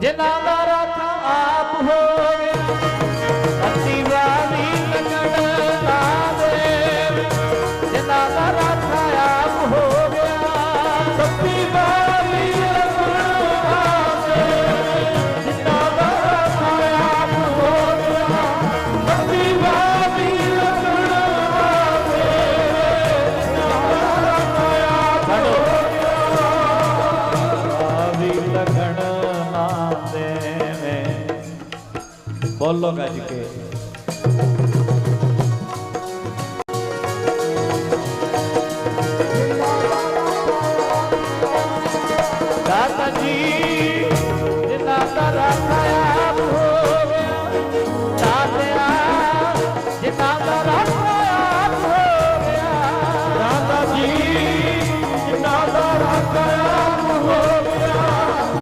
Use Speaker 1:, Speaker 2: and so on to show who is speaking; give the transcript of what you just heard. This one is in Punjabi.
Speaker 1: ਜਿਨ੍ਹਾਂ ਦਾ ਰਥ ਆਪ ਹੋਵੇ ਅੱਤੀ ਵਾਲੀ ਲੰਗੜ ਦਾ ਦੇ ਜਿਨ੍ਹਾਂ ਦਾ ਲੱਗਣ ਨਾ ਦੇਵੇਂ। ਬੋਲੋ ਗੱਜ ਕੇ। ਦਾਤਾ ਜੀ।